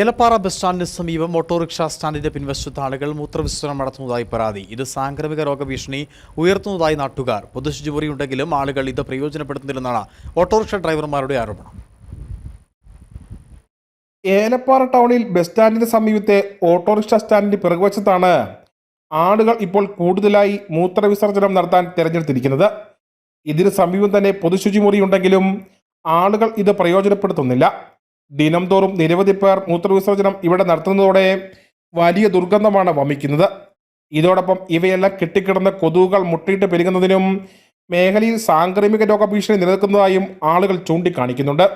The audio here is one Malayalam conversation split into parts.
ഏലപ്പാറ ബസ് സ്റ്റാൻഡിന് സമീപം ഓട്ടോറിക്ഷ സ്റ്റാൻഡിന്റെ പിൻവശത്ത് ആളുകൾ മൂത്രവിസർജനം നടത്തുന്നതായി പരാതി. ഇത് സാംക്രമിക രോഗഭീഷണി ഉയർത്തുന്നതായി നാട്ടുകാർ. പൊതുശുചിമുറി ഉണ്ടെങ്കിലും ആളുകൾ ഇത് പ്രയോജനപ്പെടുത്തുന്നില്ലെന്നാണ് ഓട്ടോറിക്ഷ ഡ്രൈവർമാരുടെ ആരോപണം. ഏലപ്പാറ ടൗണിൽ ബസ് സ്റ്റാൻഡിന് സമീപത്തെ ഓട്ടോറിക്ഷ സ്റ്റാൻഡിന്റെ പിറകുവശത്താണ് ആളുകൾ ഇപ്പോൾ കൂടുതലായി മൂത്രവിസർജനം നടത്താൻ തിരഞ്ഞെടുത്തിരിക്കുന്നത്. ഇതിന് സമീപം തന്നെ പൊതുശുചിമുറി ഉണ്ടെങ്കിലും ആളുകൾ ഇത് പ്രയോജനപ്പെടുത്തുന്നില്ല. ദിനം തോറും നിരവധി പേർ മൂത്രവിസർജനം ഇവിടെ നടത്തുന്നതോടെ വലിയ ദുർഗന്ധമാണ് വമിക്കുന്നത്. ഇതോടൊപ്പം ഇവയെല്ലാം കെട്ടിക്കിടന്ന കൊതുകുകൾ മുട്ടയിട്ട് പെരുകുന്നതിനും മേഖലയിൽ സാംക്രമിക രോഗഭീഷണി നിലനിൽക്കുന്നതായും ആളുകൾ ചൂണ്ടിക്കാണിക്കുന്നുണ്ട്.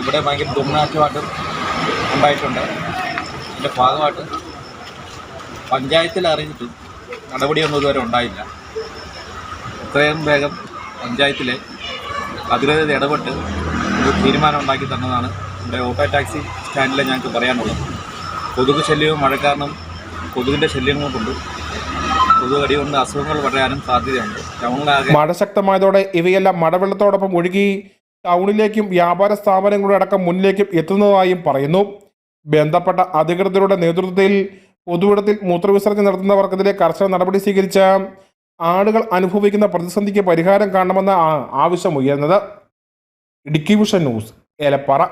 ഇവിടെ ഭയങ്കര ദുർനാറ്റമായിട്ടും ഉണ്ടായിട്ടുണ്ട്. ഇതിന്റെ ഭാഗമായിട്ട് പഞ്ചായത്തിൽ അറിഞ്ഞിട്ടും നടപടിയൊന്നും ഇതുവരെ ഉണ്ടായില്ല. എത്രയും വേഗം പഞ്ചായത്തിലെ അധികൃതർ ഇടപെട്ട് ഒരു തീരുമാനം ഉണ്ടാക്കി തന്നതാണ് നമ്മുടെ ഓട്ടോ ടാക്സി സ്റ്റാൻഡിലെ ഞങ്ങൾക്ക് പറയാനുള്ളത്. കൊതുക് ശല്യവും കാരണം കൊതുകിന്റെ ശല്യങ്ങൾ കൊണ്ട് കൊതുക് കടി കൊണ്ട് അസുഖങ്ങൾ വരാനും സാധ്യതയുണ്ട്. ടൗണിലാകെ മഴ ശക്തമായതോടെ ഇവയെല്ലാം മഴവെള്ളത്തോടൊപ്പം ഒഴുകി ടൗണിലേക്കും വ്യാപാര സ്ഥാപനങ്ങളുടെ അടക്കം മുന്നിലേക്കും എത്തുന്നതായും പറയുന്നു. ബന്ധപ്പെട്ട അധികൃതരുടെ നേതൃത്വത്തിൽ പൊതുവിടത്തിൽ മൂത്രവിസർജനം നടത്തുന്നവർക്കെതിരെ കർശന നടപടി സ്വീകരിച്ച ആളുകൾ അനുഭവിക്കുന്ന പ്രതിസന്ധിക്ക് പരിഹാരം കാണണമെന്ന ആവശ്യം ഉയർന്നത് ഇടുക്കി വിഷൻ ന്യൂസ് ഏലപ്പാറ.